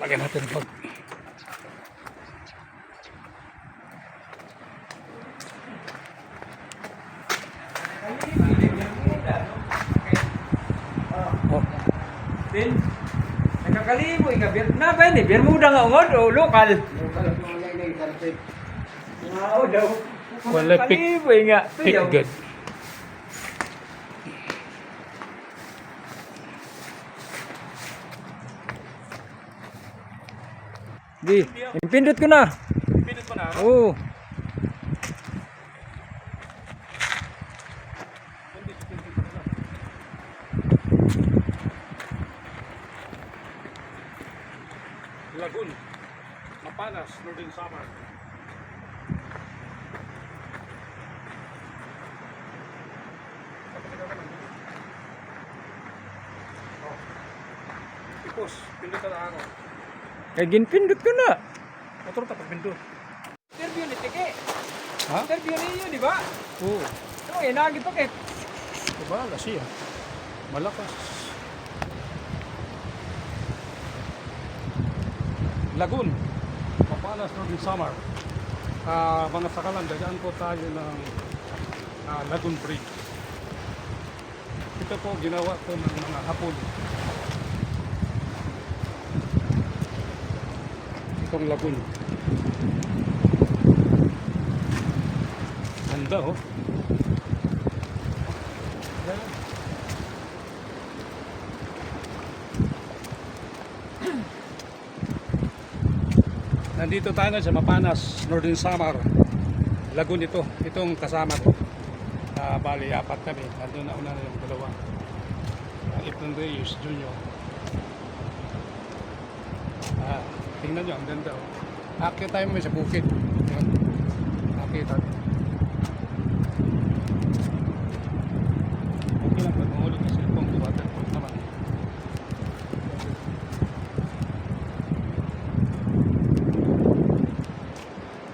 Lagyan natin pag... Oh, Din. Nakakalimo nga bir na ba ni Bermuda nga ungod o lokal. Wow daw. Wala pick- Kalimo nga. pick good. Di, impindot ko na. Pinit mo na. Oo. Lagoon. Mapanas, Northern Samar. Ipos, pindutan na ako. Kay ginpindot ko na. Motor ta pag pindot. Interview ni Tike. Ha? Interview niyo, di ba? Oo. Oo, eh nagi to kay. Diba, siya. Malakas. Lagoon. Mapanas, Northern Samar. Ah, mga sakalan, dadaan po tayo ng ah, Lagoon Bridge. Ito po ginawa ko ng mga hapon. Itong lagoon. Ganda oh. Nandito tayo sa Mapanas, Northern Samar. Lagoon ito. Itong kasama ko. Ah, bali, apat kami. Nandun na una na yung dalawa. Uh, Ethan Reyes Jr. Ah, tingnan nyo, ang ganda. Oh. Akit tayo may sa bukid. Yun. Akit tayo. Okay lang pag mahulog yung cellphone ko, waterproof naman.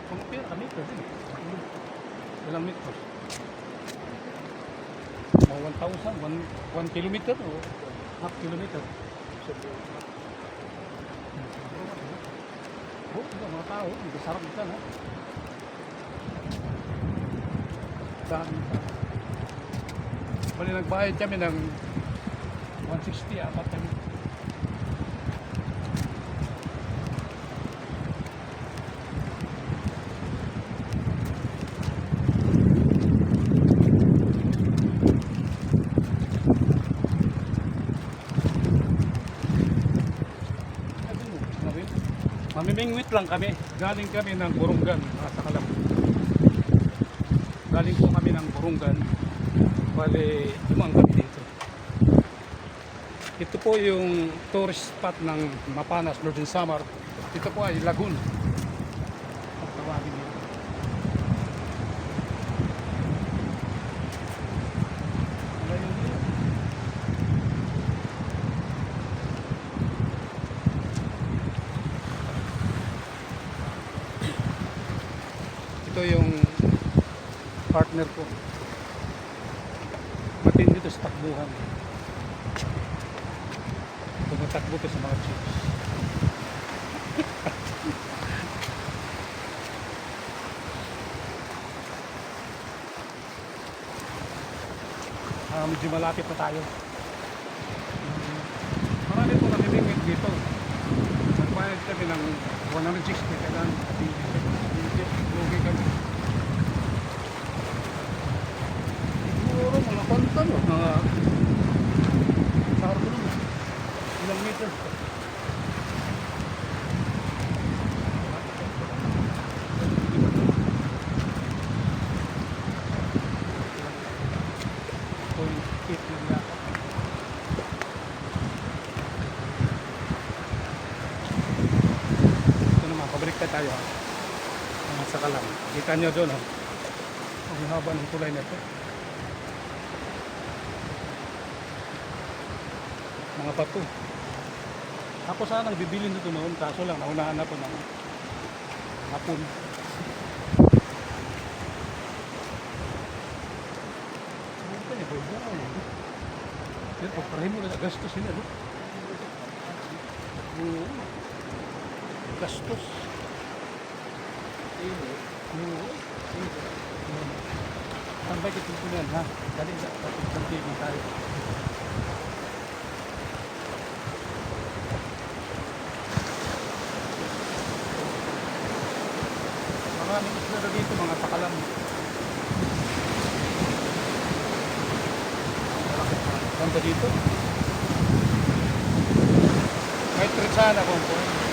Kung pera kami, pwede. Ilang metros? Mga 1,000, 1 1 kilometer o half kilometer. Oh, mga tao, hindi sarap dito, no? Dami tao. Bali nagbayad kami ng 160 apat kami. Mamimingwit lang kami. Galing kami ng Burungan, sa Kalam. Galing po kami ng Burungan. Bale, dumang kami dito. Ito po yung tourist spot ng Mapanas, Northern Samar. Ito po ay Lagoon. Ang tawagin dito. Wala yung view. Ito yung partner ko. Matindi to sa takbuhan. Tumatakbo to sa mga chips. Ah, medyo malapit na tayo. Marami po namimingwit dito. Nagbayad kami ng 160 kailan. Lugi kami. Siguro mga kontan o. Mga sardo naman. Ilang meter. Point eight lang yata. Ito naman, pabalik na tayo. ah. Ang sa kalam. Kita nyo doon. Oh. Ang haba ng kulay nito. mga bato ako sanang bibili nito noon kaso lang naunahan ako ng hapon Pero pagparehin mo na gastos sila, no? Oo. Gastos. Oo. Ano? Tambay kitong po yan, ha? Dali na. Pagparehin mo tayo. maganda dito mga pakalam. Maganda dito. May tritsana kung po.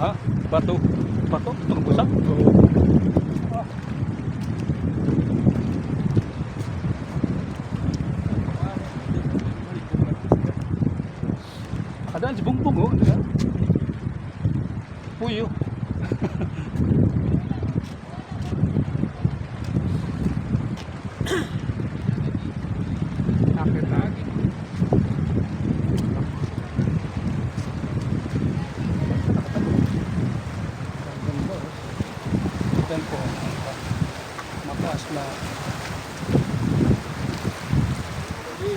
Ha? Bato. Bato? Tunggusan? Oo. Ah. Adaan si Bungbong oh. Puyo.